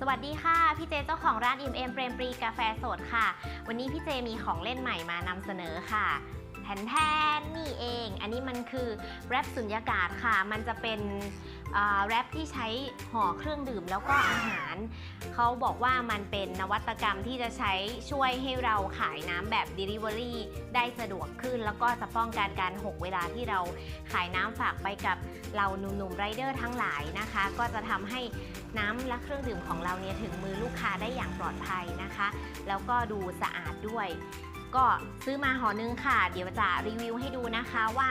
สวัสดีค่ะ พี่เจเจ้าของร้านอิ่มเอมเปรมปรีกาแฟสดค่ะ วันนี้พี่เจมีของเล่นใหม่มานำเสนอค่ะแทนแทนนี่เอง อันนี้มันคือแรปสุญญากาศค่ะ มันจะเป็น แรปที่ใช้ห่อเครื่องดื่มแล้วก็อาหาร เขาบอกว่ามันเป็นนวัตกรรมที่จะใช้ช่วยให้เราขายน้ำแบบ Delivery ได้สะดวกขึ้น แล้วก็จะป้องกันการหกเวลาที่เราขายน้ำฝากไปกับเราหนุ่มๆไรเดอร์ทั้งหลายนะคะ ก็จะทำให้น้ำและเครื่องดื่มของเราเนี่ยถึงมือลูกค้าได้อย่างปลอดภัยนะคะ แล้วก็ดูสะอาดด้วย ก็ซื้อมาห่อนึงค่ะ เดี๋ยวจะรีวิวให้ดูนะคะว่า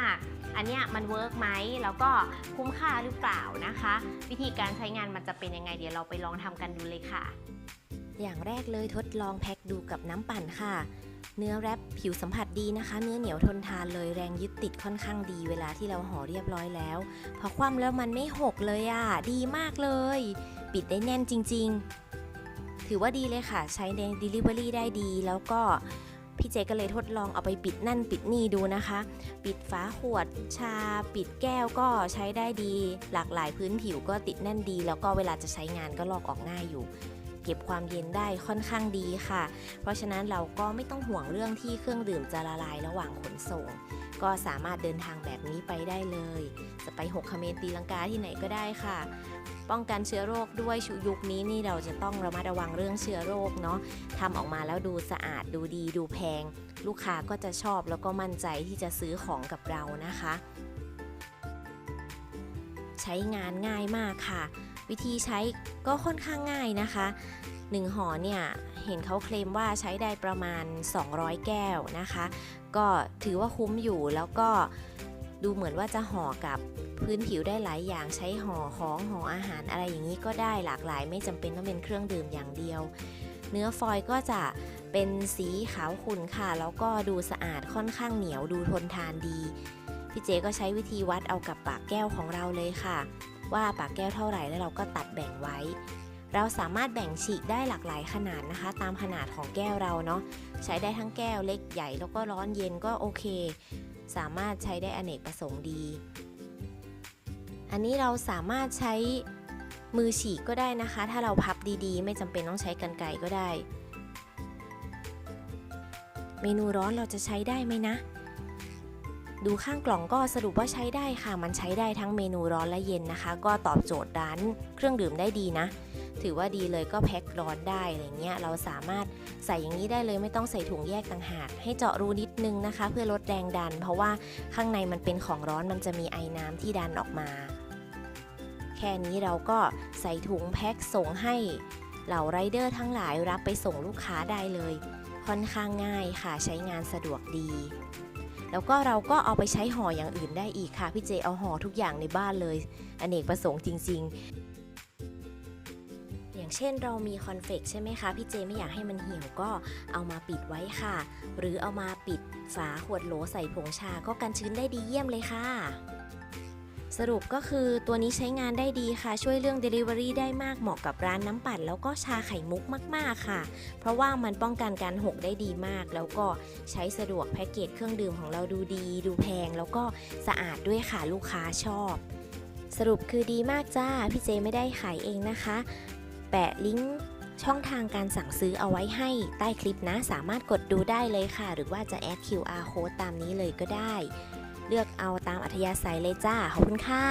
อันเนี้ยมันเวิร์กไหมแล้วก็คุ้มค่าหรือเปล่านะคะ วิธีการใช้งานมันจะเป็นยังไง เดี๋ยวเราไปลองทำกันดูเลยค่ะ อย่างแรกเลยทดลองแพ็คดูกับน้ำปั่นค่ะ เนื้อแรปผิวสัมผัสดีนะคะ เนื้อเหนียวทนทานเลยแรงยึดติดค่อนข้างดีเวลาที่เราห่อเรียบร้อยแล้ว พอคว่ำแล้วมันไม่หกเลยอะ ดีมากเลย ปิดได้แน่นจริง ๆ ถือว่าดีเลยค่ะ ใช้ใน Delivery ได้ดีแล้วก็ พี่เจก็เลยทดลองเอาไปปิดนั่นปิดนี่ดูนะคะ ปิดฝาขวดชา ปิดแก้วก็ใช้ได้ดี หลากหลายพื้นผิวก็ติดแน่นดี แล้วก็เวลาจะใช้งานก็ลอกออกง่ายอยู่ เก็บความเย็นได้ค่อนข้างดีค่ะ เพราะฉะนั้นเราก็ไม่ต้องห่วงเรื่องที่เครื่องดื่มจะละลายระหว่างขนส่ง ก็สามารถเดินทางแบบนี้ไปได้เลย จะไปหกคเมนตีลังกาที่ไหนก็ได้ค่ะ ป้องกันเชื้อโรคด้วยชุยุคนี้นี่เราจะต้องระมัดระวังเรื่องเชื้อโรคเนาะทำออกมาแล้วดูสะอาดดูดีดูแพง ลูกค้าก็จะชอบแล้วก็มั่นใจที่จะซื้อของกับเรานะคะ ใช้งานง่ายมากค่ะ วิธีใช้ก็ค่อนข้างง่ายนะคะ1ห่อเนี่ยเห็นเขาเคลมว่าใช้ได้ประมาณ 200 แก้วนะคะ ก็ถือว่าคุ้มอยู่แล้วก็ ดูเหมือนว่าจะห่อกับพื้นผิวได้หลายอย่างใช้ห่อของห่ออาหารอะไรอย่างนี้ก็ได้หลากหลาย ไม่จำเป็นต้องเป็นเครื่องดื่มอย่างเดียว เนื้อฟอยก็จะเป็นสีขาวขุ่นค่ะ แล้วก็ดูสะอาดค่อนข้างเหนียวดูทนทานดี พี่เจก็ใช้วิธีวัดเอากับปากแก้วของเราเลยค่ะ ว่าปากแก้วเท่าไหร่แล้วเราก็ตัดแบ่งไว้ เราสามารถแบ่งฉีกได้หลากหลายขนาดนะคะ ตามขนาดของแก้วเราเนาะใช้ได้ทั้งแก้วเล็กใหญ่แล้วก็ร้อนเย็นก็โอเค สามารถใช้ได้อเนกประสงค์ดี อันนี้เราสามารถใช้มือฉีกก็ได้นะคะ ถ้าเราพับดีๆ ไม่จำเป็นต้องใช้กรรไกรก็ได้ เมนูร้อนเราจะใช้ได้ไหมนะ ดูข้างกล่องก็สรุปว่าใช้ได้ค่ะ มันใช้ได้ทั้งเมนูร้อนและเย็นนะคะ ก็ตอบโจทย์ร้านเครื่องดื่มได้ดีนะ ถือว่าดีเลยก็แพ็คร้อนได้อะไรเงี้ยเราสามารถใส่อย่างนี้ได้เลยไม่ต้องใส่ถุงแยกต่างหากให้เจาะรูนิดนึงนะคะ เพื่อลดแรงดัน เพราะว่าข้างในมันเป็นของร้อนมันจะมีไอน้ำที่ดันออกมา แค่นี้เราก็ใส่ถุงแพ็คส่งให้เหล่าไรเดอร์ทั้งหลายรับไปส่งลูกค้าได้เลย ค่อนข้างง่ายค่ะใช้งานสะดวกดี แล้วก็เราก็เอาไปใช้ห่ออย่างอื่นได้อีกค่ะ พี่เจเอาห่อทุกอย่างในบ้านเลย อเนกประสงค์จริง ๆ อย่างเช่นเรามีคอนเฟกใช่ไหมคะ พี่เจไม่อยากให้มันเหี่ยวก็เอามาปิดไว้ค่ะ หรือเอามาปิดฝาขวดโหลใส่ผงชาก็กันชื้นได้ดีเยี่ยมเลยค่ะสรุปก็คือตัวนี้ใช้งานได้ดีค่ะ ช่วยเรื่อง Delivery ได้มากเหมาะกับร้านน้ำปั่น แล้วก็ชาไข่มุกมาก ๆ ค่ะ เพราะว่ามันป้องกันการหกได้ดีมาก แล้วก็ใช้สะดวกแพ็กเกจเครื่องดื่มของเราดูดี ดูแพง แล้วก็สะอาดด้วยค่ะลูกค้าชอบ สรุปคือดีมากจ้า พี่เจไม่ได้ขายเองนะคะ แปะลิงก์ช่องทางการสั่งซื้อเอาไว้ให้ใต้คลิปนะ สามารถกดดูได้เลยค่ะ หรือว่าจะแอด QR code ตามนี้เลยก็ได้ เลือกเอาตามอัธยาศัยเลยจ้า ขอบคุณค่ะ